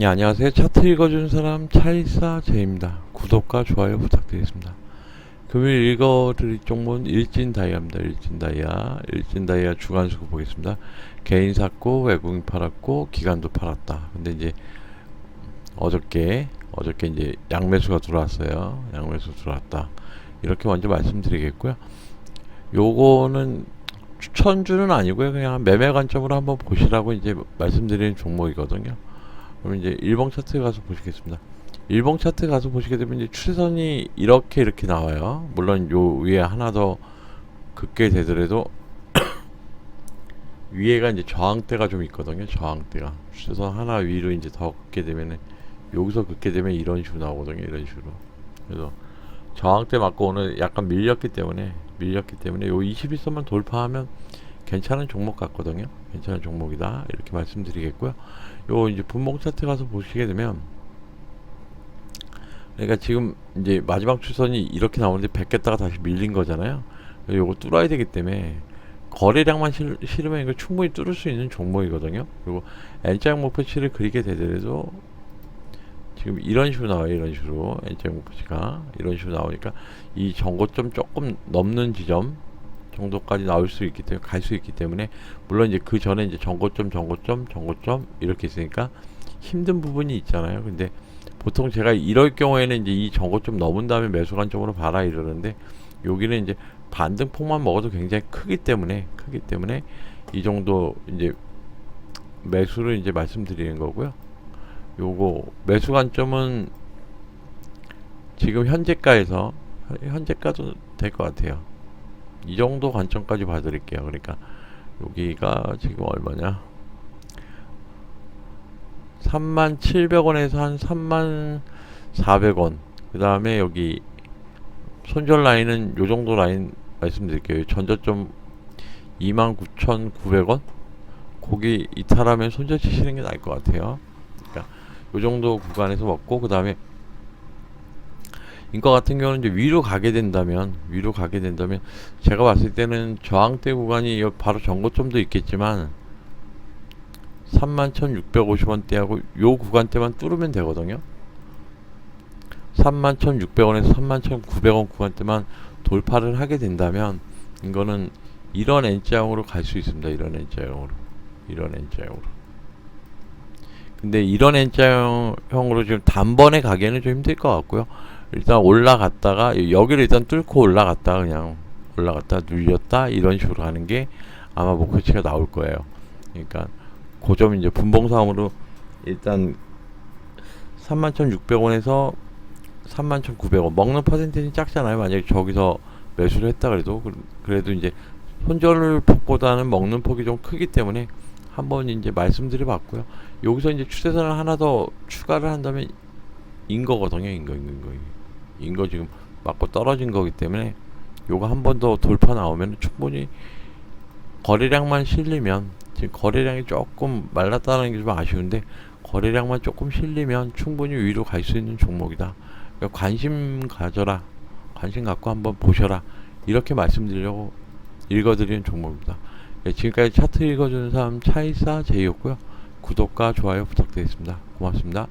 네, 안녕하세요. 차트 읽어주는 사람 차이사 제입니다. 구독과 좋아요 부탁드리겠습니다. 금요일 읽어드릴 종목은 일진 다이아입니다. 일진 다이아. 일진 다이아 주간 수급 보겠습니다. 개인 샀고, 외국인 팔았고, 기관도 팔았다. 근데 이제 어저께, 어저께 이제 양매수가 들어왔어요. 양매수 들어왔다. 이렇게 먼저 말씀드리겠고요. 요거는 추천주는 아니고요. 그냥 매매 관점으로 한번 보시라고 이제 말씀드리는 종목이거든요. 그럼 이제 일봉 차트 가서 보시겠습니다. 일봉 차트 가서 보시게 되면 이제 추세선이 이렇게 이렇게 나와요. 물론 요 위에 하나 더 긋게 되더라도 위에가 이제 저항대가 좀 있거든요. 저항대가 추세선 하나 위로 이제 더 긋게 되면은 여기서 긋게 되면 이런 식으로 나오거든요. 이런 식으로. 그래서 저항대 맞고 오늘 약간 밀렸기 때문에 밀렸기 때문에 요 21선만 돌파하면 괜찮은 종목 같거든요. 괜찮은 종목이다. 이렇게 말씀드리겠고요. 요 이제 분봉 차트 가서 보시게 되면 그러니까 지금 이제 마지막 추선이 이렇게 나오는데 100개다가 다시 밀린 거잖아요. 요거 뚫어야 되기 때문에 거래량만 실, 실으면 이거 충분히 뚫을 수 있는 종목이거든요. 그리고 N자형 목표치를 그리게 되더라도 지금 이런 식으로 나와요. 이런 식으로 N자형 목표치가 이런 식으로 나오니까 이 정고점 조금 넘는 지점 정도까지 나올 수 있기 때문에 갈 수 있기 때문에 물론 이제 그 전에 이제 정고점 정고점 정고점 이렇게 있으니까 힘든 부분이 있잖아요. 근데 보통 제가 이럴 경우에는 이제 이 정고점 넘은 다음에 매수 관점으로 봐라 이러는데 여기는 이제 반등폭만 먹어도 굉장히 크기 때문에 크기 때문에 이 정도 이제 매수를 이제 말씀드리는 거고요. 요거 매수 관점은 지금 현재가에서 현재가도 될 것 같아요. 이 정도 관점까지 봐드릴게요. 그러니까 여기가 지금 얼마냐? 3만 700원에서 한 3만 400원. 그 다음에 여기 손절 라인은 요 정도 라인 말씀드릴게요. 전저점 29,900원? 거기 이탈하면 손절 치시는 게 나을 것 같아요. 그러니까 요 정도 구간에서 먹고 그 다음에 인과 같은 경우는 이제 위로 가게 된다면 위로 가게 된다면 제가 봤을 때는 저항대 구간이 여- 바로 전고점도 있겠지만 31,650원대하고 요 구간대만 뚫으면 되거든요. 31,600원에서 31,900원 구간대만 돌파를 하게 된다면 이거는 이런 N자형으로 갈 수 있습니다. 이런 N자형으로. 이런 N자형으로. 근데 이런 N자형으로 지금 단번에 가기에는 좀 힘들 것 같고요. 일단 올라갔다가 여기를 일단 뚫고 올라갔다 그냥 올라갔다 눌렸다 이런 식으로 가는 게 아마 목표치가 나올 거예요. 그러니까 고점 이제 분봉상으로 일단 31,600원에서 31,900원 먹는 퍼센테이지 작잖아요. 만약에 저기서 매수를 했다 그래도 그- 그래도 이제 손절 폭보다는 먹는 폭이 좀 크기 때문에 한번 이제 말씀드려 봤고요. 여기서 이제 추세선을 하나 더 추가를 한다면 인 거거든요. 인 거, 인 거, 인거 지금 맞고 떨어진 거기 때문에 요거 한 번 더 돌파 나오면 충분히 거래량만 실리면 지금 거래량이 조금 말랐다는 게 좀 아쉬운데 거래량만 조금 실리면 충분히 위로 갈 수 있는 종목이다. 그러니까 관심 가져라. 관심 갖고 한번 보셔라. 이렇게 말씀드리려고 읽어드리는 종목입니다. 예, 지금까지 차트 읽어주는 사람 차이사 제이였고요. 구독과 좋아요 부탁드리겠습니다. 고맙습니다.